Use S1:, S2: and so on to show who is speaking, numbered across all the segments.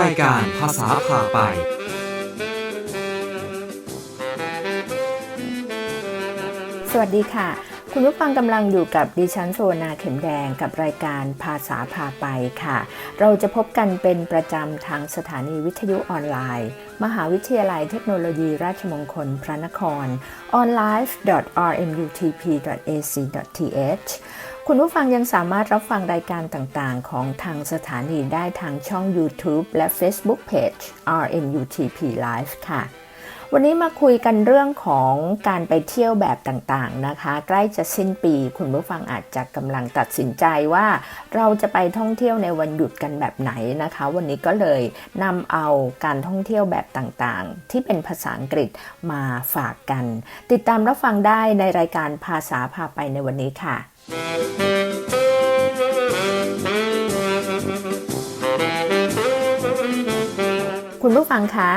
S1: รายการภาษาพาไป
S2: สวัสดีค่ะ คุณผู้ฟังกำลังอยู่กับดิฉันโซนาเข็มแดงกับรายการภาษาพาไปค่ะ เราจะพบกันเป็นประจำทางสถานีวิทยุออนไลน์ มหาวิทยาลัยเทคโนโลยีราชมงคลพระนคร onlife.rmutp.ac.th คุณผู้ฟังยังสามารถรับฟังรายการต่างๆ ของทางสถานีได้ทางช่อง YouTube และ Facebook Page RMUTP Live ค่ะ วันนี้มาคุยกันเรื่องของการไปเที่ยวแบบต่างๆนะคะ ใกล้จะสิ้นปี คุณผู้ฟังอาจจะกำลังตัดสินใจว่า เราจะไปท่องเที่ยวในวันหยุดกันแบบไหนนะคะ วันนี้ก็เลยนำเอาการท่องเที่ยวแบบต่างๆ ที่เป็นภาษาอังกฤษมาฝากกัน ติดตามรับฟังได้ในรายการภาษาพาไปในวันนี้ค่ะ คุณผู้ฟังคะ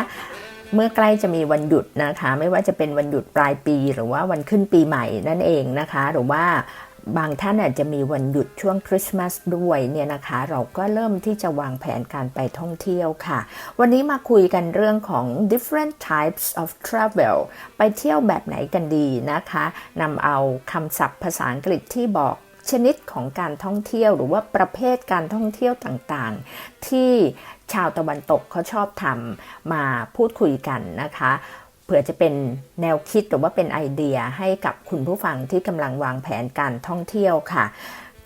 S2: เมื่อใกล้จะมีวันหยุดนะคะ ไม่ว่าจะเป็นวันหยุดปลายปี หรือว่าวันขึ้นปีใหม่นั่นเองนะคะ หรือว่า บางท่านอาจจะมีวันหยุดช่วงคริสต์มาสด้วยเนี่ยนะคะ เราก็เริ่มที่จะวางแผนการไปท่องเที่ยวค่ะ วันนี้มาคุยกันเรื่องของ different types of travel ไปเที่ยวแบบไหนกันดีนะคะนำเอาคำศัพท์ภาษาอังกฤษที่บอกชนิดของการท่องเที่ยวหรือว่าประเภทการท่องเที่ยวต่างๆ ที่ชาวตะวันตกเขาชอบทำมาพูดคุยกันนะคะ เผื่อจะเป็นแนวคิดหรือว่าเป็นไอเดียให้กับคุณผู้ฟังที่กำลังวางแผนการท่องเที่ยวค่ะ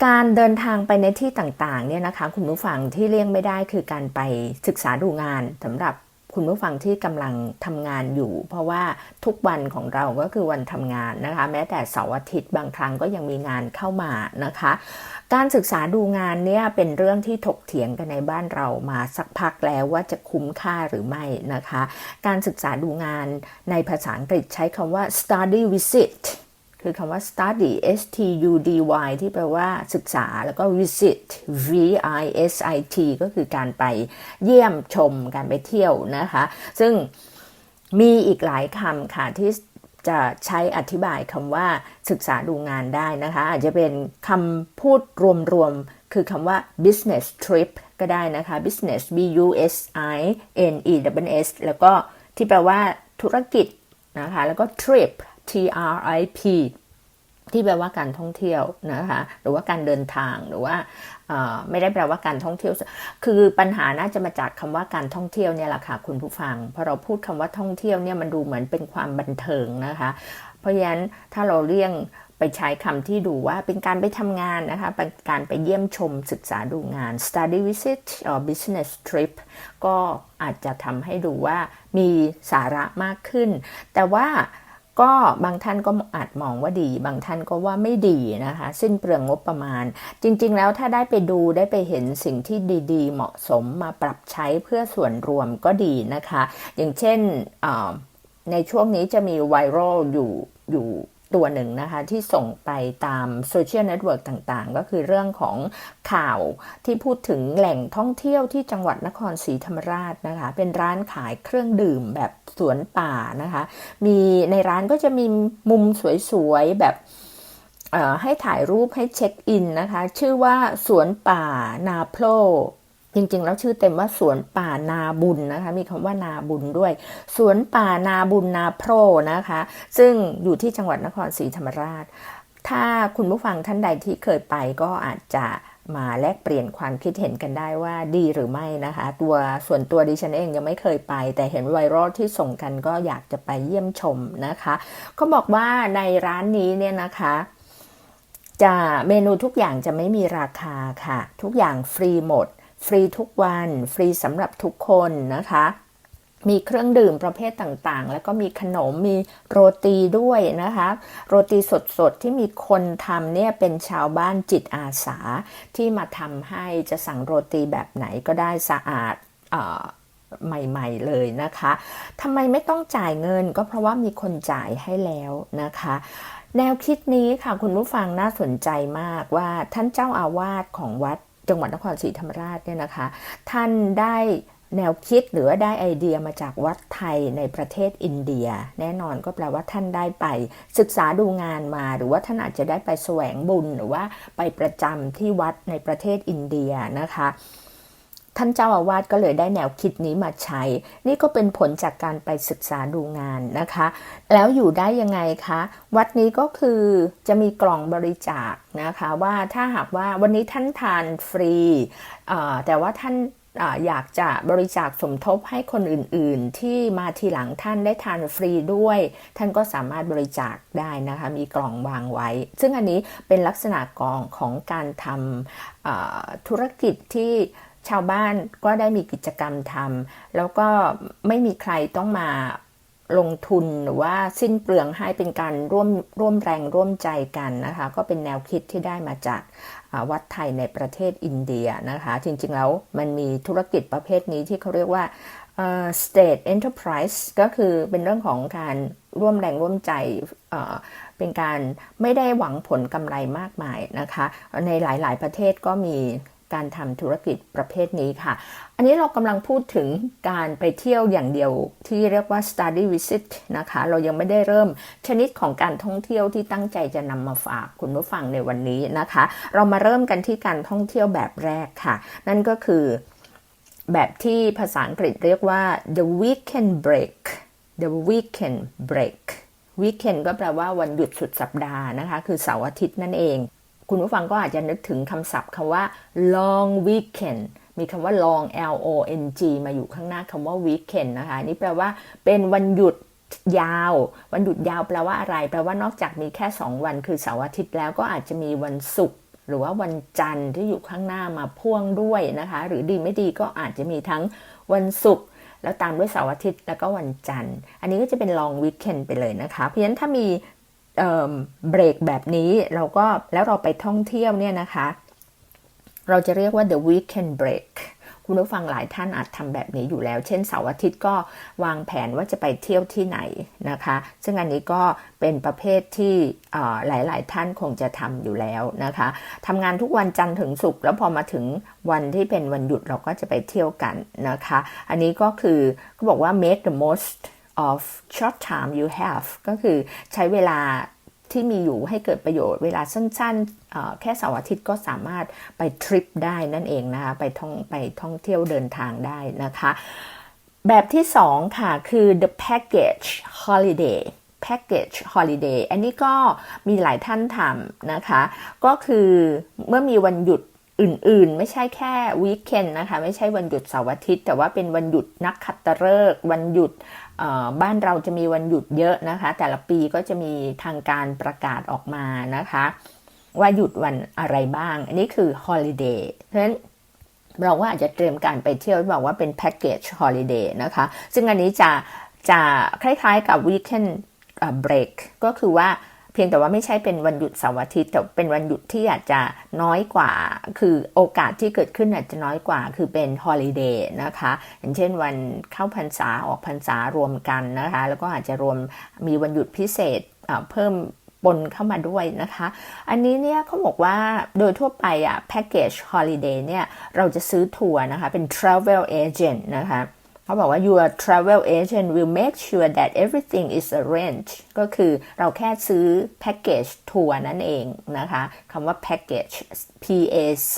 S2: การเดินทางไปในที่ต่างๆเนี่ยนะคะ คุณผู้ฟังที่เลี่ยงไม่ได้คือการไปศึกษาดูงานสำหรับ คุณผู้ฟังที่กำลังทำงานอยู่ เพราะว่าทุกวันของเราก็คือวันทำงานนะคะ แม้แต่เสาร์อาทิตย์บางครั้งก็ยังมีงานเข้ามานะคะ การศึกษาดูงานเนี่ยเป็นเรื่องที่ถกเถียงกันในบ้านเรามาสักพักแล้วว่าจะคุ้มค่าหรือไม่นะคะ การศึกษาดูงานในภาษาอังกฤษใช้คำว่า study visit คือคำว่า study s t u d y ที่แปลว่าศึกษา แล้วก็ visit v i s i t ก็คือการไปเยี่ยมชมการไปเที่ยวนะคะ ซึ่งมีอีกหลายคำค่ะที่จะใช้อธิบายคำว่าศึกษาดูงานได้นะคะ อาจจะเป็นคำพูดรวมๆ คือคำว่า business trip ก็ได้นะคะ business b u s i n e w s แล้วก็ที่แปลว่าธุรกิจนะคะ แล้วก็ trip T R I P ที่แปลว่าการท่องเที่ยวนะคะหรือว่าการเดินทางหรือว่าไม่ได้แปลว่าการท่องเที่ยว คือปัญหาน่าจะมาจากคำว่าการท่องเที่ยวเนี่ยแหละค่ะคุณผู้ฟังพอเราพูดคำว่าท่องเที่ยวเนี่ยมันดูเหมือนเป็นความบันเทิงนะคะ เพราะฉะนั้นถ้าเราเลี่ยงไปใช้คำที่ดูว่าเป็นการไปทำงานนะคะ เป็นการไปเยี่ยมชมศึกษาดูงาน study visit or business trip ก็อาจจะทำให้ดูว่ามีสาระมากขึ้น แต่ว่า ก็บางท่านก็อาจมองว่าดี บางท่านก็ว่าไม่ดีนะคะสิ้นเปลืองงบประมาณ จริง ๆ แล้วถ้าได้ไปดูได้ไปเห็นสิ่งที่ดีๆ เหมาะสมมาปรับใช้เพื่อส่วนรวมก็ดีนะคะ อย่างเช่นในช่วงนี้จะมีไวรัลอยู่อยู่ ตัวหนึ่งนะคะที่ส่งไปตามโซเชียลเน็ตเวิร์กต่างๆ ก็คือเรื่องของข่าวที่พูดถึงแหล่งท่องเที่ยวที่จังหวัดนครศรีธรรมราชนะคะ เป็นร้านขายเครื่องดื่มแบบสวนป่านะคะ มีในร้านก็จะมีมุมสวยๆแบบให้ถ่ายรูปให้เช็คอินนะคะ ชื่อว่าสวนป่านาโพ จริงๆ แล้วชื่อเต็มว่าสวนป่านาบุญนะคะ มีคำว่านาบุญด้วย สวนป่านาบุญนาโพรนะคะ ซึ่งอยู่ที่จังหวัดนครศรีธรรมราช ถ้าคุณผู้ฟังท่านใดที่เคยไปก็อาจจะมาแลกเปลี่ยนความคิดเห็นกันได้ว่าดีหรือไม่นะคะ ตัวส่วนตัวดิฉันเองยังไม่เคยไป แต่เห็นไวรัลที่ส่งกันก็อยากจะไปเยี่ยมชมนะคะเขาบอกว่าในร้านนี้เนี่ยนะคะจะเมนูทุกอย่างจะไม่มีราคาค่ะ ทุกอย่างฟรีหมด ฟรีทุกวัน ฟรีสำหรับทุกคนนะคะ มีเครื่องดื่มประเภทต่างๆ แล้วก็มีขนมมีโรตีด้วยนะคะ โรตีสดๆ ที่มีคนทำเนี่ยเป็นชาวบ้านจิตอาสาที่มาทำให้จะสั่งโรตีแบบไหนก็ได้สะอาดใหม่ๆเลยนะคะทำไมไม่ต้องจ่ายเงินก็เพราะว่ามีคนจ่ายให้แล้วนะคะ แนวคิดนี้ค่ะคุณผู้ฟังน่าสนใจมากว่าท่านเจ้าอาวาสของวัด จังหวัดนครศรีธรรมราชเนี่ยนะคะ ท่านได้แนวคิดหรือว่าได้ไอเดียมาจากวัดไทยในประเทศอินเดีย แน่นอนก็แปลว่าท่านได้ไปศึกษาดูงานมา หรือว่าท่านอาจจะได้ไปแสวงบุญหรือว่าไปประจำที่วัดในประเทศอินเดียนะคะ ท่านเจ้าอาวาสก็เลยได้แนวคิดนี้มาใช้ นี่ก็เป็นผลจากการไปศึกษาดูงานนะคะ แล้วอยู่ได้ยังไงคะ วัดนี้ก็คือจะมีกล่องบริจาคนะคะว่าถ้าหากว่าวันนี้ท่านทานฟรี แต่ว่าท่านอยากจะบริจาคสมทบให้คนอื่น ๆ ที่มาทีหลังท่านได้ทานฟรีด้วย ท่านก็สามารถบริจาคได้นะคะ มีกล่องวางไว้ ซึ่งอันนี้เป็นลักษณะกองของการทำธุรกิจที่ ชาวบ้านก็ได้มีกิจกรรมทำแล้วก็ไม่มีใครต้องมาลงทุนหรือว่าสิ้นเปลืองให้เป็นการร่วมร่วมแรงร่วมใจกันนะคะ ก็เป็นแนวคิดที่ได้มาจากวัดไทยในประเทศอินเดียนะคะ จริงๆแล้วมันมีธุรกิจประเภทนี้ที่เขาเรียกว่า state enterprise ก็คือเป็นเรื่องของการร่วมแรงร่วมใจเป็นการไม่ได้หวังผลกำไรมากมายนะคะ ในหลายๆประเทศก็มี การทำธุรกิจประเภทนี้ค่ะ อันนี้เรากำลังพูดถึงการไปเที่ยวอย่างเดียวที่เรียกว่า study visit นะคะ เรายังไม่ได้เริ่มชนิดของการท่องเที่ยวที่ตั้งใจจะนำมาฝากคุณผู้ฟังในวันนี้นะคะ เรามาเริ่มกันที่การท่องเที่ยวแบบแรกค่ะ นั่นก็คือแบบที่ภาษาอังกฤษเรียกว่า the weekend break the weekend break weekend ก็แปลว่าวันหยุดสุดสัปดาห์นะคะ คือเสาร์อาทิตย์นั่นเอง คุณผู้ฟังก็อาจจะนึกถึงคำศัพท์คำว่า long weekend มีคำว่า long L O N G มาอยู่ข้างหน้าคำว่า weekend นะคะนี่แปลว่าเป็นวันหยุดยาว วันหยุดยาวแปลว่าอะไร แปลว่านอกจากมีแค่ 2 วันคือเสาร์อาทิตย์แล้วก็อาจจะมีวันศุกร์หรือว่าวันจันทร์ที่อยู่ข้างหน้ามาพ่วงด้วยนะคะ หรือดีไม่ดีก็อาจจะมีทั้งวันศุกร์แล้วตามด้วยเสาร์อาทิตย์แล้วก็วันจันทร์ อันนี้ก็จะเป็น long weekend ไปเลยนะคะ เพราะฉะนั้นถ้ามี เบรกแบบนี้เราก็แล้วเราไปท่องเที่ยวเนี่ยนะคะ เราจะเรียกว่า the weekend break คุณผู้ฟังหลายท่านอาจทำแบบนี้อยู่แล้ว เช่นเสาร์อาทิตย์ก็วางแผนว่าจะไปเที่ยวที่ไหนนะคะ ซึ่งอันนี้ก็เป็นประเภทที่หลาย ๆ ท่านคงจะทำอยู่แล้วนะคะทำงานทุกวันจันทร์ถึงศุกร์แล้วพอมาถึงวันที่เป็นวันหยุดเราก็จะไปเที่ยวกันนะคะ อันนี้ก็คือเขาบอกว่า make the most of short time you have ก็คือใช้เวลาที่มีอยู่ให้เกิดประโยชน์เวลาสั้นๆ แค่เสาร์อาทิตย์ก็สามารถไปทริปได้นั่นเองนะคะไปท่องไปท่องเที่ยวเดินทางได้นะคะ แบบที่สองค่ะ คือ the package holiday package holiday อันนี้ก็มีหลายท่านทำนะคะ ก็คือเมื่อมีวันหยุดอื่นๆ ไม่ใช่แค่วีคเคนนะคะ ไม่ใช่วันหยุดเสาร์อาทิตย์ แต่ว่าเป็นวันหยุดนักขัตฤกษ์วันหยุด บ้านเราจะมีวันหยุดเยอะนะคะ แต่ละปีก็จะมีทางการประกาศออกมานะคะ ว่าหยุดวันอะไรบ้าง อันนี้คือ holiday เพราะฉะนั้นเราว่าอาจจะเตรียมการไปเที่ยวบอกว่าเป็น package holiday นะคะ ซึ่งอันนี้จะจะคล้ายๆกับ weekend break ก็คือว่า เพียงแต่ว่าไม่ใช่เป็นวันหยุดเสาร์อาทิตย์แต่เป็นวันหยุดที่อาจจะน้อยกว่า คือโอกาสที่เกิดขึ้นอาจจะน้อยกว่า คือเป็นฮอลิเดย์นะคะอย่างเช่นวันเข้าพรรษาออกพรรษารวมกันนะคะ แล้วก็อาจจะรวมมีวันหยุดพิเศษเพิ่มปนเข้ามาด้วยนะคะ อันนี้เนี่ยเขาบอกว่าโดยทั่วไปอะแพ็กเกจฮอลิเดย์เนี่ยเราจะซื้อทัวร์นะคะ เป็น travel agent นะคะ เขาบอกว่า your travel agent will make sure that everything is arranged ก็คือเราแค่ซื้อแพ็กเกจทัวร์นั่นเองนะคะคำว่าแพ็กเกจ P A C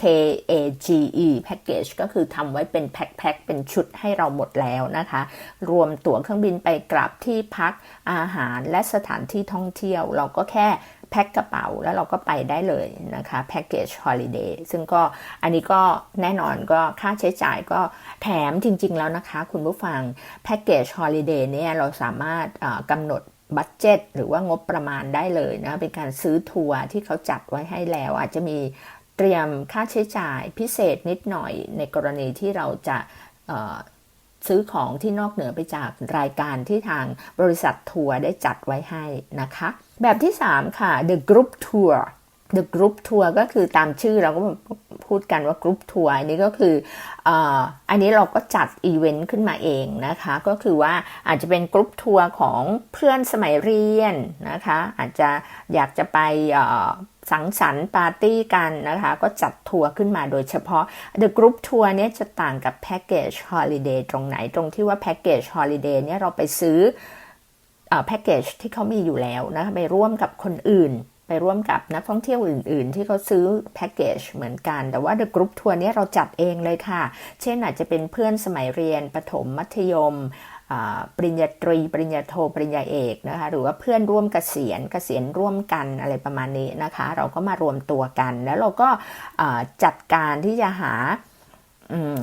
S2: K A G E แพ็กเกจก็คือทำไว้เป็นแพ็คๆเป็นชุดให้เราหมดแล้วนะคะ รวมตั๋วเครื่องบินไปกลับที่พักอาหารและสถานที่ท่องเที่ยว เราก็แค่ แพ็คกระเป๋าแล้วเราก็ไปได้เลยนะคะแพ็กเกจฮอลิเดย์ซึ่งก็อันนี้ก็แน่นอนก็ค่าใช้จ่ายก็แถมจริง ๆ แล้วนะคะ คุณผู้ฟังแพ็กเกจฮอลิเดย์เนี่ยเราสามารถกำหนดบัตเจ็ตหรือว่างบประมาณได้เลยนะ เป็นการซื้อทัวร์ที่เขาจัดไว้ให้แล้ว อาจจะมีเตรียมค่าใช้จ่ายพิเศษนิดหน่อยในกรณีที่เราจะซื้อของที่นอกเหนือไปจากรายการที่ทางบริษัททัวร์ได้จัดไว้ให้นะคะ แบบที่ 3 ค่ะ the group tour the group tour ก็คือตามชื่อเราก็พูดกันว่า group tour อันนี้ก็คืออันนี้เราก็จัดอีเวนต์ขึ้นมาเองนะคะ ก็คือว่าอาจจะเป็นกรุ๊ปทัวร์ของเพื่อนสมัยเรียนนะคะ อาจจะอยากจะไปสังสรรค์ปาร์ตี้กันนะคะ ก็จัดทัวร์ขึ้นมาโดยเฉพาะ The Group ทัวร์เนี่ยจะต่างกับ Package Holiday ตรงไหนตรงที่ว่า Package Holiday เนี่ยเราไปซื้อ แพ็กเกจที่เขามีอยู่แล้วนะคะไปร่วมกับคนอื่น ไปร่วมกับนักท่องเที่ยวอื่น ๆ ที่เขาซื้อแพ็กเกจเหมือนกัน แต่ว่า The Group ทัวร์นี้เราจัดเองเลยค่ะ เช่นอาจจะเป็นเพื่อนสมัยเรียนประถมมัธยมปริญญาตรี ปริญญาโทปริญญาเอกนะคะหรือว่าเพื่อนร่วมเกษียณเกษียณร่วมกันอะไรประมาณนี้นะคะ เราก็มารวมตัวกัน แล้วเราก็จัดการที่จะหา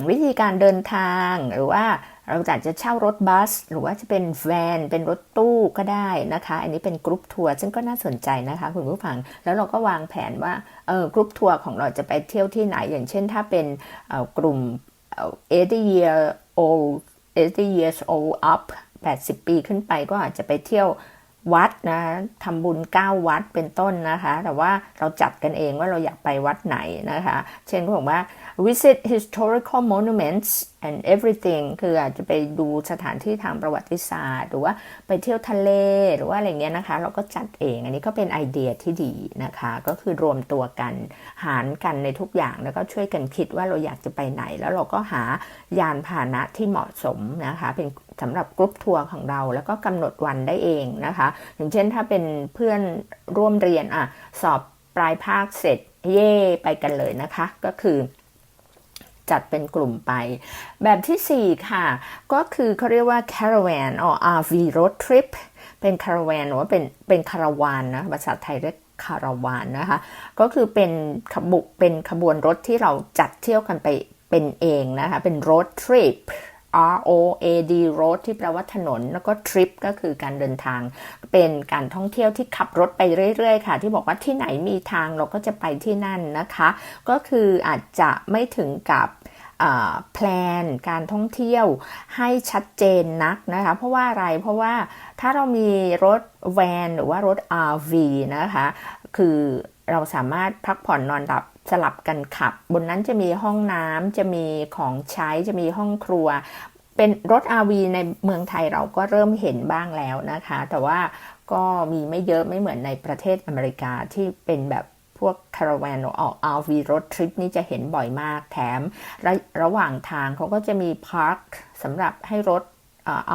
S2: วิธีการเดินทางหรือว่าเราอาจจะเช่ารถบัส หรือว่าจะเป็นแวนเป็นรถตู้ก็ได้นะคะ อันนี้เป็นกรุ๊ปทัวร์ซึ่งก็น่าสนใจนะคะคุณผู้ฟัง แล้วเราก็วางแผนว่าเออกรุ๊ปทัวร์ของเราจะไปเที่ยวที่ไหน อย่างเช่นถ้าเป็นกลุ่มเอ่อ80 year old 80 years old up 80 ปีขึ้นไปก็อาจจะไปเที่ยววัดนะทำบุญ 9 วัดเป็นต้นนะคะ แต่ว่าเราจัดกันเองว่าเราอยากไปวัดไหนนะคะ เช่นผมว่า visit historical monuments and everything คืออาจจะไปดูสถานที่ทางประวัติศาสตร์ หรือว่าไปเที่ยวทะเลหรือว่าอะไรเงี้ยนะคะ เราก็จัดเอง อันนี้ก็เป็นไอเดียที่ดีนะคะ ก็คือรวมตัวกันหารกันในทุกอย่าง แล้วก็ช่วยกันคิดว่าเราอยากจะไปไหน แล้วเราก็หายานพาหนะที่เหมาะสมนะคะ เป็นสำหรับกรุ๊ปทัวร์ของเรา แล้วก็กำหนดวันได้เองนะคะ อย่างเช่นถ้าเป็นเพื่อนร่วมเรียนอะสอบปลายภาคเสร็จเย่ไปกันเลยนะคะ ก็คือ จัดเป็นกลุ่มไป แบบที่ 4 ค่ะ ก็คือเขาเรียกว่า caravan or RV road trip เป็น caravan หรือว่าเป็นเป็นคาราวานนะภาษาไทยเรียกคาราวานนะคะ ก็คือเป็นขบุเป็นขบวนรถที่เราจัดเที่ยวกันไปเป็นเองนะคะ เป็น road trip R O A D road ที่แปลว่าถนน แล้วก็ trip ก็คือการเดินทาง เป็นการท่องเที่ยวที่ขับรถไปเรื่อยๆ ค่ะ ที่บอกว่าที่ไหนมีทางเราก็จะไปที่นั่นนะคะ ก็คืออาจจะไม่ถึงกับแพลนการท่องเที่ยวให้ชัดเจนนักนะคะ เพราะว่าอะไรเพราะว่าถ้าเรามีรถแวนหรือว่ารถ RV นะคะ คือเราสามารถพักผ่อนนอนหลับ สลับกันขับ บนนั้นจะมีห้องน้ำจะมีของใช้จะมีห้องครัว เป็นรถ RV ในเมืองไทยเราก็เริ่มเห็นบ้างแล้วนะคะ แต่ว่าก็มีไม่เยอะไม่เหมือนในประเทศอเมริกาที่เป็นแบบพวกคาราวานหรือ RV road trip นี่จะเห็นบ่อยมากแถมระระหว่างทางเขาก็จะมีพาร์คสำหรับให้รถ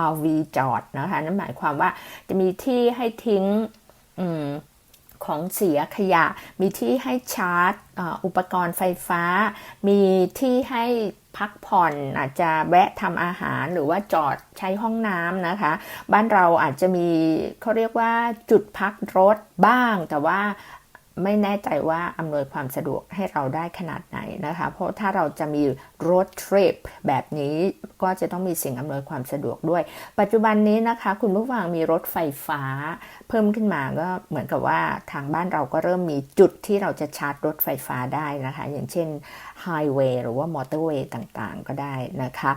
S2: RV จอดนะคะ นั่นหมายความว่าจะมีที่ให้ทิ้งอ ของเสียขยะ มีที่ให้ชาร์จอุปกรณ์ไฟฟ้า มีที่ให้พักผ่อนอาจจะแวะทำอาหารหรือว่าจอดใช้ห้องน้ำนะคะ บ้านเราอาจจะมีเขาเรียกว่าจุดพักรถบ้าง แต่ว่า ไม่แน่ใจว่าอำนวยความสะดวกให้เราได้ขนาดไหนนะคะ เพราะถ้าเราจะมีรถทริปแบบนี้ก็จะต้องมีสิ่งอำนวยความสะดวกด้วย ปัจจุบันนี้นะคะ คุณผู้ฟังมีรถไฟฟ้า เพิ่มขึ้นมาก็เหมือนกับว่าทางบ้านเราก็เริ่มมีจุดที่เราจะชาร์จรถไฟฟ้าได้นะคะ อย่างเช่นไฮเวย์หรือว่ามอเตอร์เวย์ต่างๆ ก็ได้นะคะ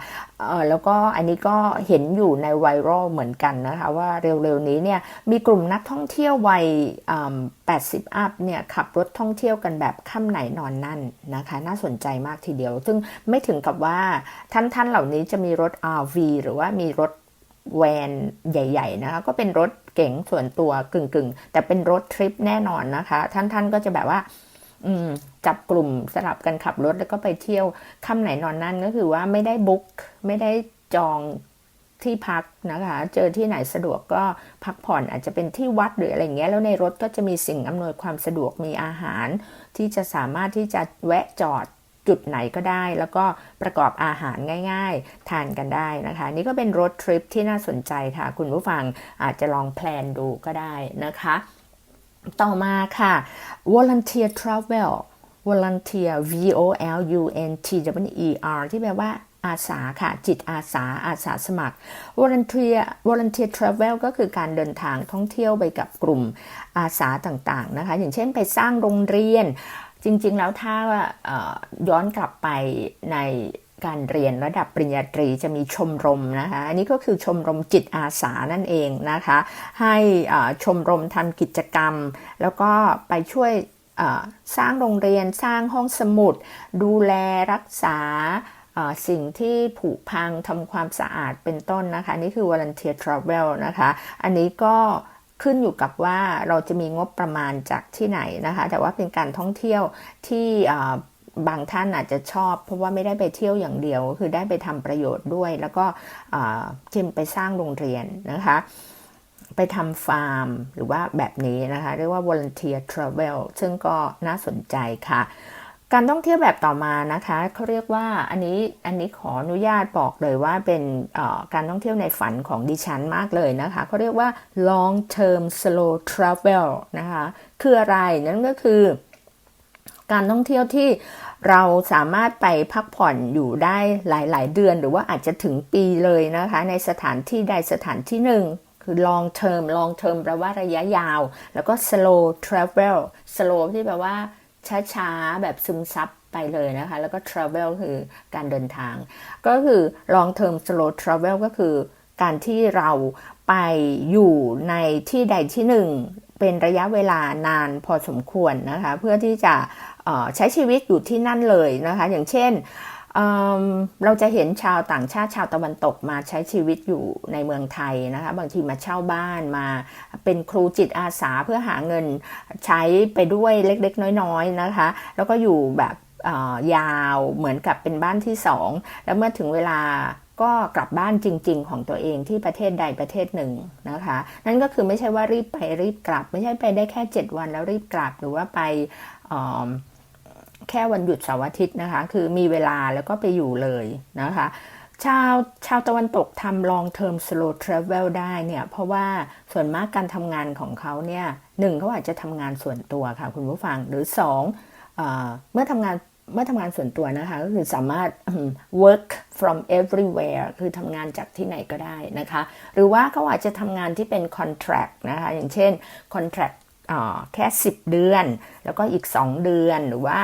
S2: เออแล้วก็อันนี้ก็เห็นอยู่ในไวรัลเหมือนกันนะคะ ว่าเร็วๆนี้เนี่ยมีกลุ่มนักท่องเที่ยววัย80อัพเนี่ยขับรถท่องเที่ยวกันแบบค่ำไหนนอนนั่นนะคะ น่าสนใจมากทีเดียว ซึ่งไม่ถึงกับว่าท่านท่านเหล่านี้จะมีรถ RV หรือว่ามีรถแวนใหญ่ ๆ นะคะ ก็เป็นรถเก๋งส่วนตัวกึ่งๆ แต่เป็นรถทริปแน่นอนนะคะ ท่านท่านก็จะแบบว่าจับกลุ่มสลับกันขับรถแล้วก็ไปเที่ยวค่ำไหนนอนนั่นก็คือว่าไม่ได้บุ๊กไม่ได้จอง ที่พักนะคะ เจอที่ไหนสะดวกก็พักผ่อนอาจจะเป็นที่วัดหรืออะไรเงี้ย แล้วในรถก็จะมีสิ่งอำนวยความสะดวกมีอาหาร ที่จะสามารถที่จะแวะจอดจุดไหนก็ได้ แล้วก็ประกอบอาหารง่าย ๆ ทานกันได้นะคะ นี่ก็เป็นรถทริปที่น่าสนใจค่ะ คุณผู้ฟังอาจจะลองแพลนดูก็ได้นะคะ ต่อมาค่ะ volunteer travel volunteer V O L U N T W E R ที่แปลว่า อาสาค่ะ จิตอาสาอาสาสมัคร volunteer volunteer travel ก็คือการเดินทางท่องเที่ยวไปกับกลุ่มอาสาต่างๆนะคะ อย่างเช่นไปสร้างโรงเรียน จริงๆแล้วถ้าย้อนกลับไปในการเรียนระดับปริญญาตรีจะมีชมรมนะคะ อันนี้ก็คือชมรมจิตอาสานั่นเองนะคะ ให้ชมรมทำกิจกรรม แล้วก็ไปช่วยสร้างโรงเรียนสร้างห้องสมุด ดูแลรักษา สิ่งที่ผุพังทำความสะอาดเป็นต้นนะคะ นี่คือ volunteer travel นะคะ อันนี้ก็ขึ้นอยู่กับว่าเราจะมีงบประมาณจากที่ไหนนะคะ แต่ว่าเป็นการท่องเที่ยวที่บางท่านอาจจะชอบ เพราะว่าไม่ได้ไปเที่ยวอย่างเดียว คือได้ไปทำประโยชน์ด้วย แล้วก็เช่นไปสร้างโรงเรียนนะคะไปทำฟาร์มหรือว่าแบบนี้นะคะ เรียกว่า volunteer travel ซึ่งก็น่าสนใจค่ะ การท่องเที่ยวแบบต่อมานะคะเขาเรียกว่าอันนี้อันนี้ขออนุญาตบอกเลยว่าเป็นการท่องเที่ยวในฝันของดิฉันมากเลยนะคะเขาเรียกว่า long term slow travel นะคะคืออะไรนั่นก็คือ การท่องเที่ยวที่เราสามารถไปพักผ่อนอยู่ได้หลาย ๆ เดือน หรือว่าอาจจะถึงปีเลยนะคะ ในสถานที่ใดสถานที่หนึ่งคือ long term long term แปลว่าระยะยาว แล้วก็ slow travel slow ที่แปลว่า ช้าๆ แบบซึมซับไปเลยนะคะ แล้วก็ travel คือการเดินทาง ก็คือ long term slow travel ก็คือการที่เราไปอยู่ในที่ใดที่หนึ่ง เป็นระยะเวลานานพอสมควรนะคะ เพื่อที่จะใช้ชีวิตอยู่ที่นั่นเลยนะคะ อย่างเช่น เเราจะเห็นชาวต่างชาติชาวตะวันตกมาใช้ชีวิตอยู่ในเมืองไทยนะคะบางทีมาเช่าบ้านมาเป็นครูจิตอาสาเพื่อหาเงินใช้ไปด้วยเล็กๆ น้อยๆนะคะ แล้วก็อยู่แบบยาวเหมือนกับเป็นบ้านที่สอง แล้วเมื่อถึงเวลาก็กลับบ้านจริง ๆ ของตัวเองที่ประเทศใดประเทศหนึ่งนะคะ นั่นก็คือไม่ใช่ว่ารีบไปรีบกลับ ไม่ใช่ไปได้แค่ 7 วันแล้วรีบกลับหรือว่าไป แค่วันหยุดเสาร์อาทิตย์นะคะ คือมีเวลาแล้วก็ไปอยู่เลยนะคะ ชาวชาวตะวันตกทำ long term slow travel ได้เนี่ย เพราะว่าส่วนมากการทำงานของเขาเนี่ยหนึ่งเขาอาจจะทำงานส่วนตัวค่ะคุณผู้ฟังหรือสองเอเมื่อทำงานเมื่อทำงานส่วนตัวนะคะ ก็คือสามารถ work from everywhere คือทำงานจากที่ไหนก็ได้นะคะ หรือว่าเขาอาจจะทำงานที่เป็น contract นะคะ อย่างเช่น contract แค่ 10 เดือน แล้วก็อีก 2 เดือนหรือว่า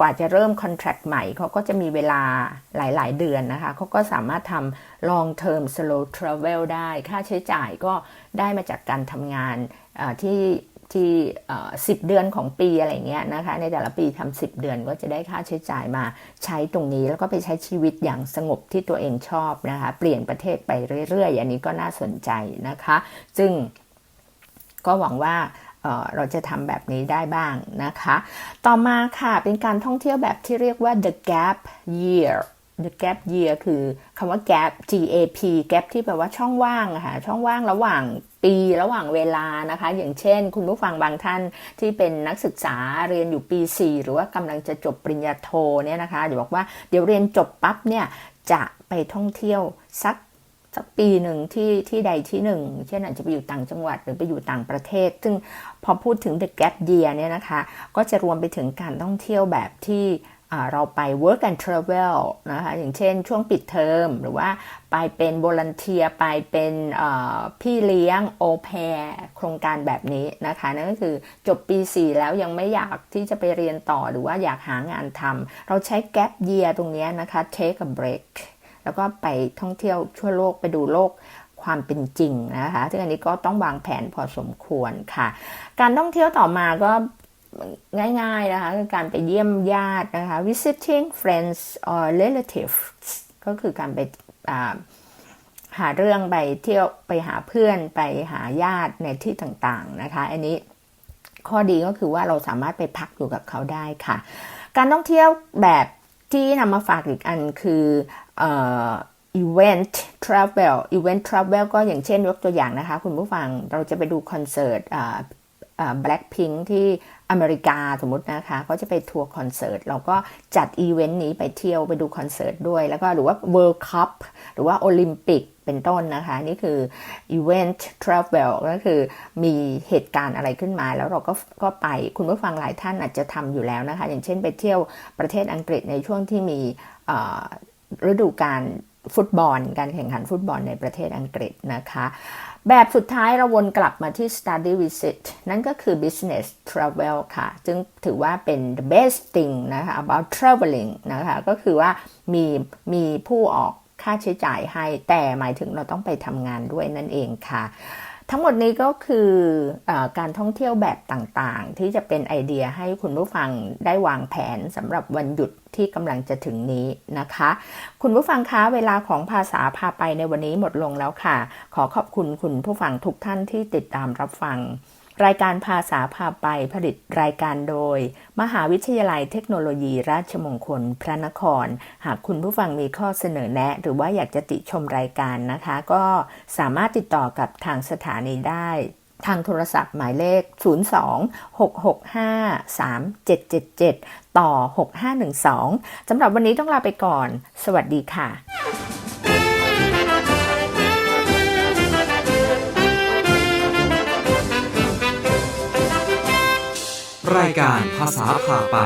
S2: กว่าจะเริ่ม contract ใหม่เขาก็จะมีเวลาหลาย ๆ เดือนนะคะเขาก็สามารถทำ long term slow travel ได้ ค่าใช้จ่ายก็ได้มาจากการทำงานที่ที่สิบเดือนของปีอะไรเงี้ยนะคะ ในแต่ละปีทำสิบเดือนก็จะได้ค่าใช้จ่ายมาใช้ตรงนี้ แล้วก็ไปใช้ชีวิตอย่างสงบที่ตัวเองชอบนะคะ เปลี่ยนประเทศไปเรื่อย ๆ อันนี้ก็น่าสนใจนะคะ ซึ่งก็หวังว่า เราจะทำแบบนี้ได้บ้างนะคะ ต่อมาค่ะเป็นการท่องเที่ยวแบบที่เรียกว่า the gap year the gap year คือคำว่า gap G A P gap ที่แปลว่าช่องว่างค่ะช่องว่างระหว่างปีระหว่างเวลานะคะ อย่างเช่น คุณผู้ฟังบางท่านที่เป็นนักศึกษาเรียนอยู่ปี 4 หรือว่ากำลังจะจบปริญญาโทเนี่ยนะคะเดี๋ยวบอกว่าเดี๋ยวเรียนจบปั๊บเนี่ยจะไปท่องเที่ยวสัก สักปีหนึ่งที่ที่ใดที่หนึ่ง เช่นอาจจะไปอยู่ต่างจังหวัดหรือไปอยู่ต่างประเทศ ซึ่งพอพูดถึง the gap year เนี่ยนะคะ ก็จะรวมไปถึงการท่องเที่ยวแบบที่เราไป work and travel นะคะ อย่างเช่นช่วงปิดเทอม หรือว่าไปเป็น volunteer ไปเป็นพี่เลี้ยง au pair โครงการแบบนี้นะคะ นั่นก็คือจบปี 4 แล้วยังไม่อยากที่จะไปเรียนต่อหรือว่าอยากหางานทำเราใช้ gap year ตรงนี้นะคะ take a break แล้วก็ไปท่องเที่ยวทั่วโลกไปดูโลกความเป็นจริงนะคะซึ่งอันนี้ก็ต้องวางแผนพอสมควรค่ะ การท่องเที่ยวต่อมาก็ง่ายๆนะคะคือการไปเยี่ยมญาตินะคะ visiting friends or relatives ก็คือการไปาหาเรื่องไปเที่ยวไปหาเพื่อนไปหาญาติในที่ต่างๆนะคะ อันนี้ข้อดีก็คือว่าเราสามารถไปพักอยู่กับเขาได้ค่ะ การท่องเที่ยวแบบที่นำมาฝากอีกอันคือ event travel event travel ก็อย่างเช่นยกตัวอย่างนะคะ คุณผู้ฟังเราจะไปดูคอนเสิร์ตอ่าอ่า Blackpink ที่อเมริกาสมมตินะคะเขาจะไปทัวร์คอนเสิร์ตเราก็จัดอีเวนต์นี้ไปเที่ยวไปดูคอนเสิร์ตด้วย แล้วก็หรือว่า World Cup หรือว่าโอลิมปิกเป็นต้นนะคะ นี่คือ event travel ก็คือมีเหตุการณ์อะไรขึ้นมา แล้วเราก็ก็ไปคุณผู้ฟังหลายท่านอาจจะทำอยู่แล้วนะคะ อย่างเช่นไปเที่ยวประเทศอังกฤษในช่วงที่มีอ่อ ฤดูกาลฟุตบอล การแข่งขันฟุตบอลในประเทศอังกฤษนะคะ แบบสุดท้ายเราวนกลับมาที่ study visit นั่นก็คือ business travel ค่ะ จึงถือว่าเป็น the best thing นะคะ about traveling นะคะ ก็คือว่ามีมีผู้ออกค่าใช้จ่ายให้ แต่หมายถึงเราต้องไปทำงานด้วยนั่นเองค่ะทั้งหมดนี้ก็คืออการท่องเที่ยวแบบต่างๆ ที่จะเป็นไอเดียให้คุณผู้ฟังได้วางแผนสำหรับวันหยุด ที่กำลังจะถึงนี้นะคะ คุณผู้ฟังคะเวลาของภาษาพาไปในวันนี้หมดลงแล้วค่ะ ขอขอบคุณคุณผู้ฟังทุกท่านที่ติดตามรับฟัง รายการภาษาพาไปผลิตรายการโดย มหาวิทยาลัยเทคโนโลยีราชมงคลพระนคร หากคุณผู้ฟังมีข้อเสนอแนะ หรือว่าอยากจะติชมรายการนะคะ ก็สามารถติดต่อกับทางสถานีได้ทางโทรศัพท์หมายเลข 02-665-3777 ต่อ 6512 สำหรับวันนี้ต้องลาไปก่อน สวัสดีค่ะ
S1: รายการภาษาพาไป